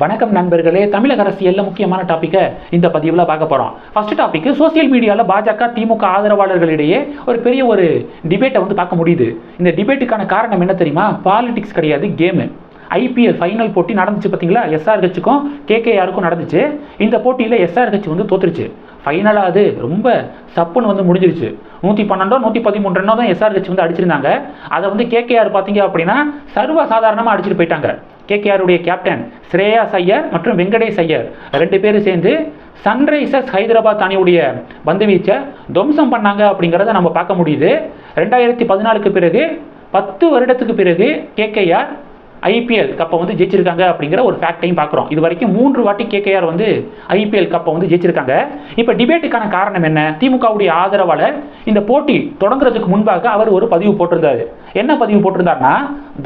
வணக்கம் நண்பர்களே. தமிழக அரசியலில் முக்கியமான டாப்பிக்கை இந்த பதிவில் பார்க்க போகிறோம் ஃபர்ஸ்ட் டாபிக் சோசியல் மீடியாவில் பாஜக திமுக ஆதரவாளர்களிடையே ஒரு பெரிய ஒரு டிபேட்டை வந்து பார்க்க முடியுது. இந்த டிபேட்டுக்கான காரணம் என்ன தெரியுமா? பாலிடிக்ஸ் கிடையாது கேமு ஐபிஎல் ஃபைனல் போட்டி நடந்துச்சு பார்த்தீங்களா? எஸ்ஆர் கட்சிக்கும் கேகேஆருக்கும் நடந்துச்சு. இந்த போட்டியில் எஸ்ஆர் கட்சி வந்து தோத்துருச்சு. ஃபைனலாக அது ரொம்ப சப்புன்னு வந்து முடிஞ்சிருச்சு. நூற்றி பன்னெண்டோ நூற்றி பதிமூணு ரன்னோ தான் எஸ்ஆர் கட்சி வந்து அடிச்சிருந்தாங்க. அதை வந்து கேகேஆர் பார்த்தீங்க அப்படின்னா சர்வ சாதாரணமாக அடிச்சுட்டு போயிட்டாங்க. கேகேஆருடைய கேப்டன் ஸ்ரேயாஸ் ஐயர் மற்றும் வெங்கடேஷ் ஐயர். ரெண்டு பேரும் சேர்ந்து சன்ரைசர்ஸ் ஹைதராபாத் அணியுடைய பந்து வீச்சை துவம்சம் பண்ணாங்க அப்படிங்கிறத நம்ம பார்க்க முடியுது. ரெண்டாயிரத்தி பதினாலுக்கு பிறகு பத்து வருடத்துக்கு பிறகு கேகேஆர் ஐபிஎல் கப்பை வந்து ஜெயிச்சிருக்காங்க அப்படிங்கிற ஒரு ஃபேக்டையும் பார்க்குறோம். இது வரைக்கும் மூன்று வாட்டி கேகேஆர் வந்து ஐபிஎல் கப்பை வந்து ஜெயிச்சிருக்காங்க. இப்போ டிபேட்டுக்கான காரணம் என்ன? திமுகவுடைய ஆதரவாளர் இந்த போட்டி தொடங்குறதுக்கு முன்பாக அவர் ஒரு பதிவு போட்டிருந்தாரு. என்ன பதிவு போட்டிருந்தாருன்னா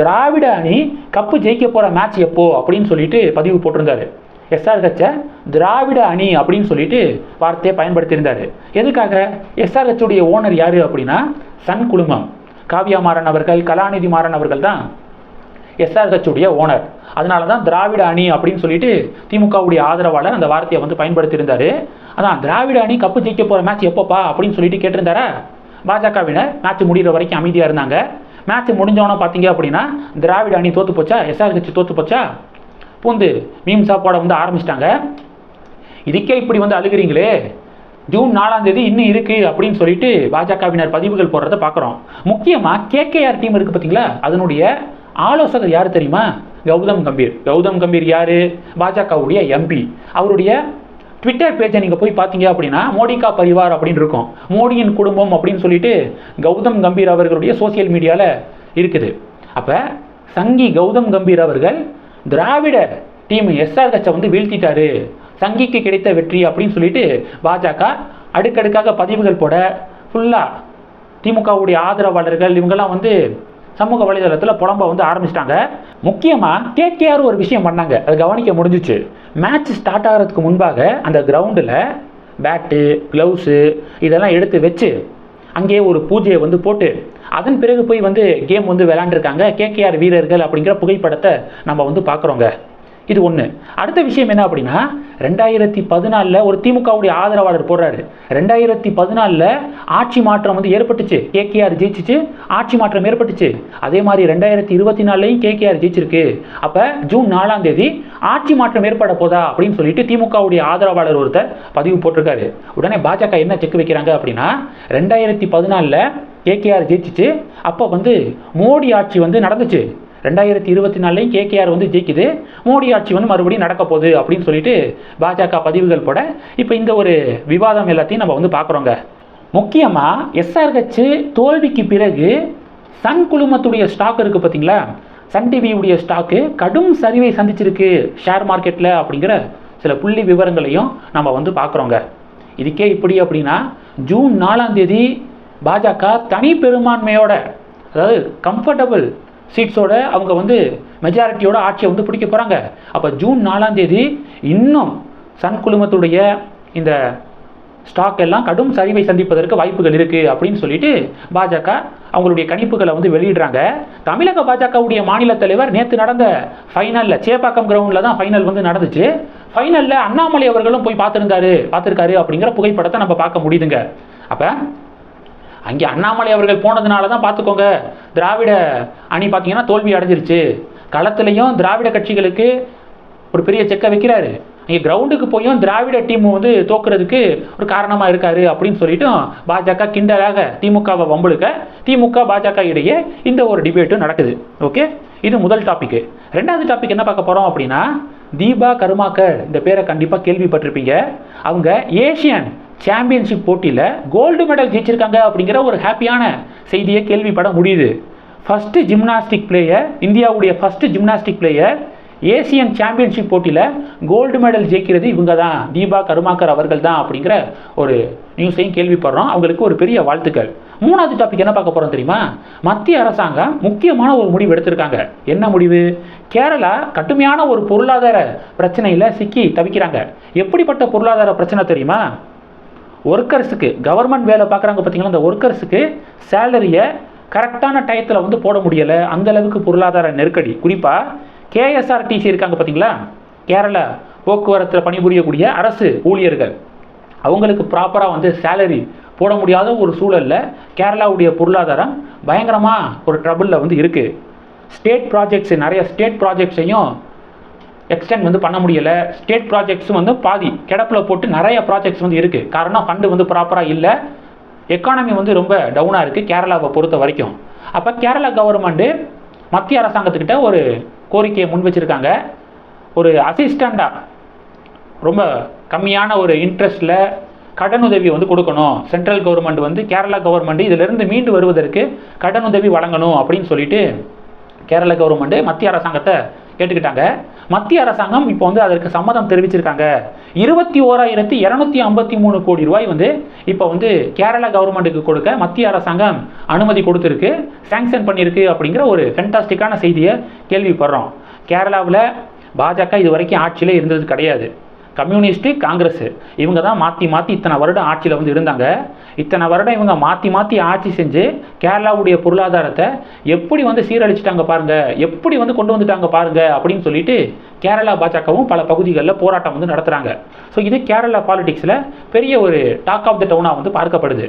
திராவிட அணி கப்பு ஜெயிக்க போகிற மேட்ச் எப்போ அப்படின்னு சொல்லிட்டு பதிவு போட்டிருந்தாரு. எஸ்ஆர் கட்சை திராவிட அணி அப்படின்னு சொல்லிட்டு வார்த்தையை பயன்படுத்தியிருந்தாரு. எதுக்காக? எஸ்ஆர் கட்சியுடைய ஓனர் யார் அப்படின்னா சன் குழுமம் காவியா மாறன் அவர்கள் கலாநிதி மாறன் அவர்கள் தான் எஸ்ஆர் உடைய ஓனர் அதனால தான் திராவிட அணி அப்படின்னு சொல்லிட்டு திமுகவுடைய ஆதரவாளர் அந்த வார்த்தையை வந்து பயன்படுத்தியிருந்தாரு. அதான் திராவிட அணி கப்பு ஜெயிக்க போகிற மேட்ச் எப்போப்பா அப்படின்னு சொல்லிட்டு கேட்டிருந்தாரா? பாஜகவினர் மேட்ச் முடிகிற வரைக்கும் அமைதியாக இருந்தாங்க. மேட்ச் முடிஞ்சவன பார்த்தீங்க அப்படின்னா திராவிட அணி தோத்து போச்சா? எஸ்ஆர் கட்சி தோத்து போச்சா? பூந்து மீன் சாப்பாடை வந்து ஆரம்பிச்சிட்டாங்க. இதுக்கே இப்படி வந்து அழுகிறீங்களே? ஜூன் நாலாம் தேதி இன்னும் இருக்கு அப்படின்னு சொல்லிட்டு பாஜகவினர் பதிவுகள் போடுறத பார்க்குறோம். முக்கியமாக கேகேஆர் டீம் இருக்கு பார்த்தீங்களா? அதனுடைய ஆலோசகர் யார் தெரியுமா? கௌதம் கம்பீர். கௌதம் கம்பீர் யார்? பாஜகவுடைய எம்பி அவருடைய ட்விட்டர் பேஜை நீங்கள் போய் பார்த்தீங்க அப்படின்னா மோடிகா பரிவார் அப்படின்னு இருக்கும். மோடியின் குடும்பம் அப்படின்னு சொல்லிட்டு கௌதம் கம்பீர் அவர்களுடைய சோசியல் மீடியாவில் இருக்குது. அப்போ சங்கி கௌதம் கம்பீர் அவர்கள் திராவிட டீம் எஸ்ஆர் கட்சை வந்து வீழ்த்திட்டாரு. சங்கிக்கு கிடைத்த வெற்றி அப்படின்னு சொல்லிட்டு பாஜக அடுக்கடுக்காக பதிவுகள் போட ஃபுல்லாக திமுகவுடைய ஆதரவாளர்கள் இவங்கெல்லாம் வந்து சமூக வலைதளத்தில் புலம்ப வந்து ஆரம்பிச்சிட்டாங்க. முக்கியமாக கேகேஆர் ஒரு விஷயம் பண்ணாங்க. அது கவனிக்க முடிஞ்சிச்சு. மேட்ச் ஸ்டார்ட் ஆகிறதுக்கு முன்பாக அந்த கிரவுண்டில் பேட்டு க்ளவுஸு இதெல்லாம் எடுத்து வச்சு அங்கேயே ஒரு பூஜையை வந்து போட்டு அதன் பிறகு போய் வந்து கேம் வந்து விளாண்டுருக்காங்க கேகேஆர் வீரர்கள் அப்படிங்கிற புகைப்படத்தை நம்ம வந்து பார்க்குறோங்க. இது ஒன்று அடுத்த விஷயம் என்ன அப்படின்னா ரெண்டாயிரத்தி பதினாலில் ஒரு திமுகவுடைய ஆதரவாளர் போடுறாரு. ரெண்டாயிரத்தி பதினாலில் ஆட்சி மாற்றம் வந்து ஏற்பட்டுச்சு. கேகேஆர் ஜெயிச்சிச்சு ஆட்சி மாற்றம் ஏற்பட்டுச்சு. அதே மாதிரி ரெண்டாயிரத்தி இருபத்தி நாலுலையும் கேகேஆர் ஜெயிச்சிருக்கு. அப்போ ஜூன் நாலாம் தேதி ஆட்சி மாற்றம் ஏற்பட போதா அப்படின்னு சொல்லிட்டு திமுகவுடைய ஆதரவாளர் ஒருத்தர் பதிவு போட்டிருக்காரு. உடனே பாஜக என்ன செக் வைக்கிறாங்க அப்படின்னா ரெண்டாயிரத்தி பதினாலில் கேகேஆர் ஜெயிச்சிச்சு அப்போ வந்து மோடி ஆட்சி வந்து நடந்துச்சு. ரெண்டாயிரத்தி இருபத்தி நாலுலையும் கேகேஆர் வந்து ஜெயிக்குது. மோடி ஆட்சி வந்து மறுபடியும் நடக்க போகுது அப்படின்னு சொல்லிட்டு பாஜக பதிவுகள் போட இப்போ இந்த ஒரு விவாதம் எல்லாத்தையும் நம்ம வந்து பார்க்குறோங்க. முக்கியமாக எஸ்ஆர் கட்சி தோல்விக்கு பிறகு சன் குழுமத்துடைய ஸ்டாக் இருக்குது பார்த்தீங்களா? சன் டிவியுடைய ஸ்டாக்கு கடும் சரிவை சந்திச்சிருக்கு ஷேர் மார்க்கெட்டில் அப்படிங்கிற சில புள்ளி விவரங்களையும் நம்ம வந்து பார்க்குறோங்க. இதுக்கே இப்படி அப்படின்னா ஜூன் நாலாம் தேதி பாஜக தனி பெரும்பான்மையோட அதாவது கம்ஃபர்டபுள் சீட்ஸோட அவங்க வந்து மெஜாரிட்டியோட ஆட்சியை வந்து பிடிக்க போகிறாங்க அப்போ ஜூன் நாலாம் தேதி இன்னும் சன் குழுமத்துடைய இந்த ஸ்டாக் எல்லாம் கடும் சரிவை சந்திப்பதற்கு வாய்ப்புகள் இருக்குது அப்படின்னு சொல்லிட்டு பாஜக அவங்களுடைய கணிப்புகளை வந்து வெளியிடுறாங்க. தமிழக பாஜகவுடைய மாநில தலைவர் நேற்று நடந்த ஃபைனலில் சேப்பாக்கம் கிரவுண்டில் தான் ஃபைனல் வந்து நடந்துச்சு. ஃபைனலில் அண்ணாமலை அவர்களும் போய் பார்த்துருந்தாரு பார்த்துருக்காரு அப்படிங்கிற புகைப்படத்தை நம்ம பார்க்க முடியுதுங்க. அப்போ அங்கே அண்ணாமலை அவர்கள் போனதுனால தான் பார்த்துக்கோங்க. திராவிட அணி பார்த்தீங்கன்னா தோல்வி அடைஞ்சிருச்சு. களத்துலேயும் திராவிட கட்சிகளுக்கு ஒரு பெரிய செக்கை வைக்கிறாரு. இங்கே கிரவுண்டுக்கு போயும் திராவிட டீம் வந்து தோக்குறதுக்கு ஒரு காரணமாக இருக்காரு அப்படின்னு சொல்லிட்டும் பாஜக கிண்டலாக திமுகவை வம்புழுக்க திமுக பாஜக இடையே இந்த ஒரு டிபேட்டும் நடக்குது. ஓகே இது முதல் டாபிக் ரெண்டாவது டாபிக் என்ன பார்க்க போகிறோம் அப்படின்னா தீபா கருமாக்கர் இந்த பேரை கண்டிப்பாக கேள்விப்பட்டிருப்பீங்க. அவங்க ஏஷியன் சாம்பியன்ஷிப் போட்டியில் கோல்டு மெடல் ஜெயிச்சிருக்காங்க அப்படிங்கிற ஒரு ஹாப்பியான செய்தியை கேள்விப்பட முடியுது. ஃபஸ்ட்டு ஜிம்னாஸ்டிக் பிளேயர் இந்தியாவுடைய first gymnastic player Asian championship போட்டியில் கோல்டு மெடல் ஜெயிக்கிறது இவங்க தான் தீபா கருமாக்கர் அவர்கள் தான் அப்படிங்கிற ஒரு நியூஸையும் கேள்விப்படுறோம். அவங்களுக்கு ஒரு பெரிய வாழ்த்துக்கள். மூணாவது டாபிக் என்ன பார்க்க போகிறோம் தெரியுமா? மத்திய அரசாங்கம் முக்கியமான ஒரு முடிவு எடுத்திருக்காங்க. என்ன முடிவு? கேரளா கடுமையான ஒரு பொருளாதார பிரச்சனையில் சிக்கி தவிக்கிறாங்க. எப்படிப்பட்ட பொருளாதார பிரச்சனை தெரியுமா? ஒர்க்கர்ஸுக்கு கவர்மெண்ட் வேலை பார்க்குறாங்க பார்த்தீங்களா? அந்த ஒர்க்கர்ஸுக்கு சேலரியை கரெக்டான டயத்தில் வந்து போட முடியலை. அந்த அளவுக்கு பொருளாதார நெருக்கடி. குறிப்பாக கேஎஸ்ஆர்டிசி இருக்காங்க பார்த்தீங்களா? கேரள போக்குவரத்தில் பணிபுரியக்கூடிய அரசு ஊழியர்கள். அவங்களுக்கு ப்ராப்பராக வந்து சேலரி போட முடியாத ஒரு சூழலில் கேரளாவுடைய பொருளாதாரம் பயங்கரமாக ஒரு ட்ரபுளில் வந்து இருக்குது ஸ்டேட் ப்ராஜெக்ட்ஸ் நிறைய ஸ்டேட் ப்ராஜெக்ட்ஸையும் எக்ஸ்டெண்ட் வந்து பண்ண முடியலை. ஸ்டேட் ப்ராஜெக்ட்ஸும் வந்து பாதி கிடப்பில் போட்டு நிறைய ப்ராஜெக்ட்ஸ் வந்து இருக்குது காரணம் ஃபண்டு வந்து ப்ராப்பராக இல்லை. எக்கானமி வந்து ரொம்ப டவுனாக இருக்குது கேரளாவை பொறுத்த வரைக்கும். அப்போ கேரளா கவர்மெண்ட்டு மத்திய அரசாங்கத்துக்கிட்ட ஒரு கோரிக்கையை முன் வச்சுருக்காங்க. ஒரு அசிஸ்டண்ட்டாக ரொம்ப கம்மியான ஒரு இன்ட்ரெஸ்ட்டில் கடனுதவி வந்து கொடுக்கணும். சென்ட்ரல் கவர்மெண்ட் வந்து கேரளா கவர்மெண்ட் இதிலிருந்து மீண்டு வருவதற்கு கடனுதவி வழங்கணும் அப்படின்னு சொல்லிட்டு கேரள கவர்மெண்ட்டு மத்திய அரசாங்கத்தை கேட்டுக்கிட்டாங்க. மத்திய அரசாங்கம் இப்போ வந்து அதற்கு சம்மதம் தெரிவிச்சிருக்காங்க. இருபத்தி ஓராயிரத்தி இரநூத்தி ஐம்பத்தி மூணு கோடி ரூபாய் வந்து இப்போ வந்து கேரளா கவர்மெண்ட்டுக்கு கொடுக்க மத்திய அரசாங்கம் அனுமதி கொடுத்துருக்கு சாங்ஷன் பண்ணியிருக்கு அப்படிங்கிற ஒரு ஃபென்டாஸ்டிக்கான செய்தியை கேள்விப்படுறோம். கேரளாவில் பாஜக இது வரைக்கும் ஆட்சியில் இருந்தது கிடையாது. கம்யூனிஸ்ட்டு காங்கிரஸ் இவங்க தான் மாற்றி மாற்றி இத்தனை வருடம் ஆட்சியில் வந்து இருந்தாங்க. இத்தனை வருடம் இவங்க மாற்றி மாற்றி ஆட்சி செஞ்சு கேரளாவுடைய பொருளாதாரத்தை எப்படி வந்து சீரழிச்சிட்டாங்க பாருங்க எப்படி வந்து கொண்டு வந்துட்டாங்க பாருங்க அப்படின்னு சொல்லிட்டு கேரளா பாஜகவும் பல பகுதிகளில் போராட்டம் வந்து நடத்துகிறாங்க ஸோ இது கேரளா பாலிடிக்ஸில் பெரிய ஒரு டாக் ஆஃப் த டவுனாக வந்து பார்க்கப்படுது.